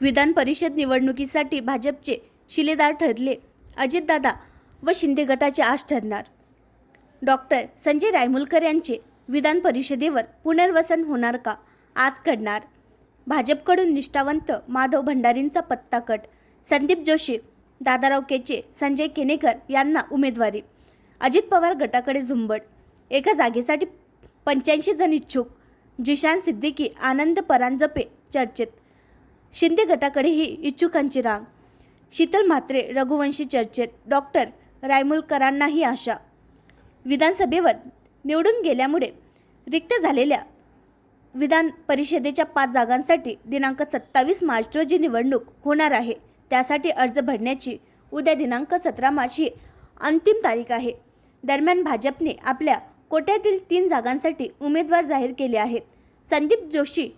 विधान परिषद निवडणुकीसाठी भाजपचे शिलेदार ठरले. अजितदादा व शिंदे गटाचे आज ठरणार. डॉक्टर संजय रायमुलकर यांचे विधान परिषदेवर पुनर्वसन होणार का? आज घडणार. भाजपकडून निष्ठावंत माधव भंडारींचा पत्ता कट. संदीप जोशी दादाराव केचे संजय केनेकर यांना उमेदवारी. अजित पवार गटाकडे झुंबड. एका जागेसाठी पंच्याऐंशी जण इच्छुक. जिशान सिद्दीकी आनंद परांजपे चर्चेत. शिंदे गटाकडेही इच्छुकांची रांग. शीतल म्हात्रे रघुवंशी चर्चेत. डॉक्टर रायमुलकरांनाही आशा. विधानसभेवर निवडून गेल्यामुळे रिक्त झालेल्या विधान परिषदेच्या पाच जागांसाठी दिनांक सत्तावीस मार्च रोजी निवडणूक होणार आहे. त्यासाठी अर्ज भरण्याची उद्या दिनांक सतरा मार्च ही अंतिम तारीख आहे. दरम्यान भाजपने आपल्या कोट्यातील तीन जागांसाठी उमेदवार जाहीर केले आहेत. संदीप जोशी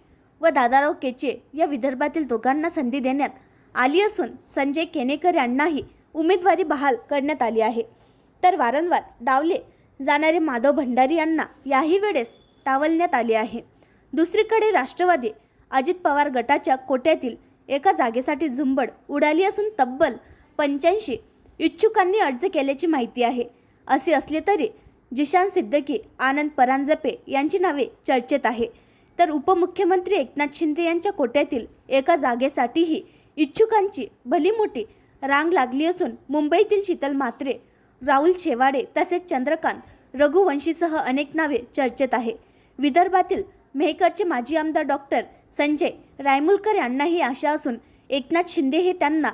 व दादाराव केचे या विदर्भातील दोघांना संधी देण्यात आली असून संजय केनेकर यांनाही उमेदवारी बहाल करण्यात आली आहे. तर वारंवार डावले जाणारे माधव भंडारी यांना याही वेळेस टावलण्यात आले आहे. दुसरीकडे राष्ट्रवादी अजित पवार गटाच्या कोट्यातील एका जागेसाठी झुंबड उडाली असून तब्बल पंच्याऐंशी इच्छुकांनी अर्ज केल्याची माहिती आहे. असे असले तरी जिशान सिद्दकी आनंद परांजपे यांची नावे चर्चेत आहे. तर उपमुख्यमंत्री एकनाथ शिंदे यांच्या कोट्यातील एका जागेसाठीही इच्छुकांची भली मोठी रांग लागली असून मुंबईतील शीतल म्हात्रे राहुल शेवाडे तसेच चंद्रकांत रघुवंशीसह अनेक नावे चर्चेत आहे. विदर्भातील मेहकरचे माजी आमदार डॉक्टर संजय रायमुलकर यांनाही आशा असून एकनाथ शिंदे हे त्यांना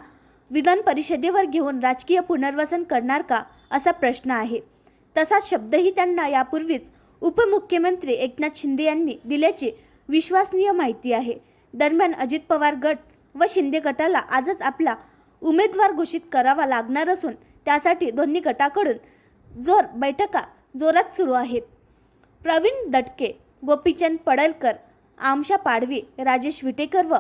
विधान परिषदेवर घेऊन राजकीय पुनर्वसन करणार का असा प्रश्न आहे. तसाच शब्दही त्यांना यापूर्वीच उपमुख्यमंत्री एकनाथ शिंदे यांनी दिल्याची विश्वसनीय माहिती आहे. दरम्यान अजित पवार गट व शिंदे गटाला आजच आपला उमेदवार घोषित करावा लागणार असून त्यासाठी दोन्ही गटाकडून जोर बैठका जोरात सुरू आहेत. प्रवीण दटके गोपीचंद पडळकर आमशा पाडवी राजेश विटेकर व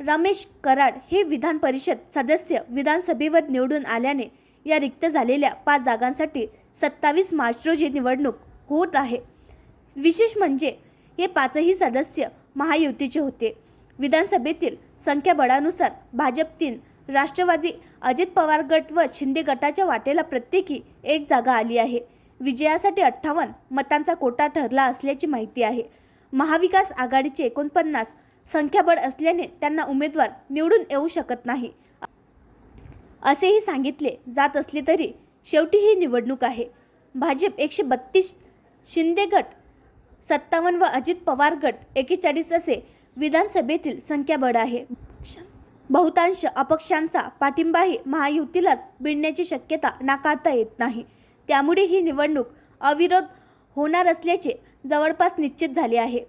रमेश कराड हे विधान परिषद सदस्य विधानसभेवर निवडून आल्याने या रिक्त झालेल्या पाच जागांसाठी सत्तावीस मार्च रोजी निवडणूक होत आहे. विशेष म्हणजे हे पाचही सदस्य महायुतीचे होते. विधानसभेतील संख्याबळानुसार भाजप तीन राष्ट्रवादी अजित पवार गट व शिंदे गटाच्या वाटेला प्रत्येकी एक जागा आली आहे. विजयासाठी अठ्ठावन्न मतांचा कोटा ठरला असल्याची माहिती आहे. महाविकास आघाडीचे एकोणपन्नास संख्याबळ असल्याने त्यांना उमेदवार निवडून येऊ शकत नाही. असेही सांगितले जात असले तरी शेवटी ही निवडणूक आहे. भाजप एकशे बत्तीस शिंदे गट सत्तावन्न व अजित पवार गट एकेचाळीस असे विधानसभेतील संख्याबळ आहे. बहुतांश अपक्षांचा पाठिंबाही महायुतीलाच भिडण्याची शक्यता नाकारता येत नाही. त्यामुळे ही निवडणूक अविरोध होणार असल्याचे जवळपास निश्चित झाले आहे.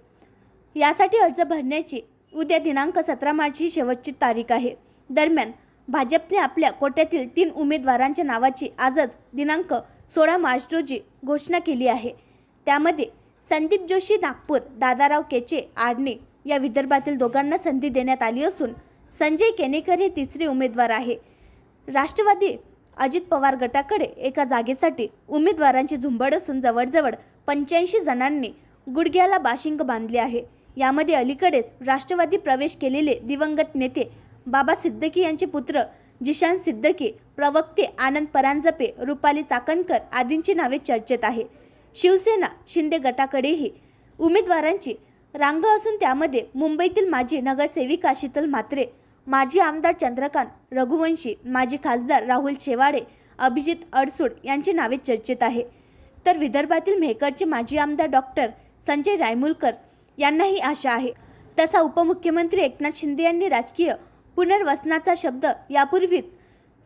यासाठी अर्ज भरण्याची उद्या दिनांक सतरा मार्च ही शेवटची तारीख आहे. दरम्यान भाजपने आपल्या कोट्यातील तीन उमेदवारांच्या नावाची आजच दिनांक सोळा मार्च रोजी घोषणा केली आहे. त्यामध्ये संदीप जोशी नागपूर दादाराव केचे आडणे या विदर्भातील दोघांना संधी देण्यात आली असून संजय केनेकर हे तिसरे उमेदवार आहे. राष्ट्रवादी अजित पवार गटाकडे एका जागेसाठी उमेदवारांची झुंबड असून जवळजवळ पंच्याऐंशी जणांनी गुडघ्याला बाशिंग बांधले आहे. यामध्ये अलीकडेच राष्ट्रवादी प्रवेश केलेले दिवंगत नेते बाबा सिद्दकी यांचे पुत्र जिशान सिद्दकी प्रवक्ते आनंद परांजपे रुपाली चाकणकर आदींची नावे चर्चेत आहे. शिवसेना शिंदे गटाकडेही उमेदवारांची रांग असून त्यामध्ये मुंबईतील माजी नगरसेविका शीतल म्हात्रे माजी आमदार चंद्रकांत रघुवंशी माजी खासदार राहुल शेवाडे अभिजित अडसूड यांची नावे चर्चेत आहे. तर विदर्भातील मेहकरचे माजी आमदार डॉक्टर संजय रायमुलकर यांनाही आशा आहे. तसा उपमुख्यमंत्री एकनाथ शिंदे यांनी राजकीय पुनर्वसनाचा शब्द यापूर्वीच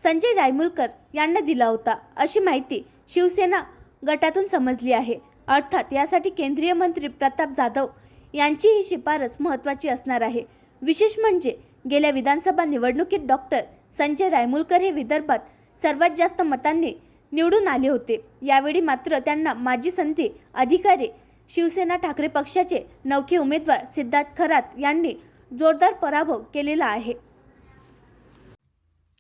संजय रायमुलकर यांना दिला होता अशी माहिती शिवसेना गटातून समजली आहे. अर्थात यासाठी केंद्रीय मंत्री प्रताप जाधव यांची ही शिफारस महत्त्वाची असणार आहे. विशेष म्हणजे गेल्या विधानसभा निवडणुकीत डॉक्टर संजय रायमुलकर हे विदर्भात सर्वात जास्त मतांनी निवडून आले होते. यावेळी मात्र त्यांना माजी संधी अधिकारी शिवसेना ठाकरे पक्षाचे नवखे उमेदवार सिद्धार्थ खरात यांनी जोरदार पराभव केलेला आहे.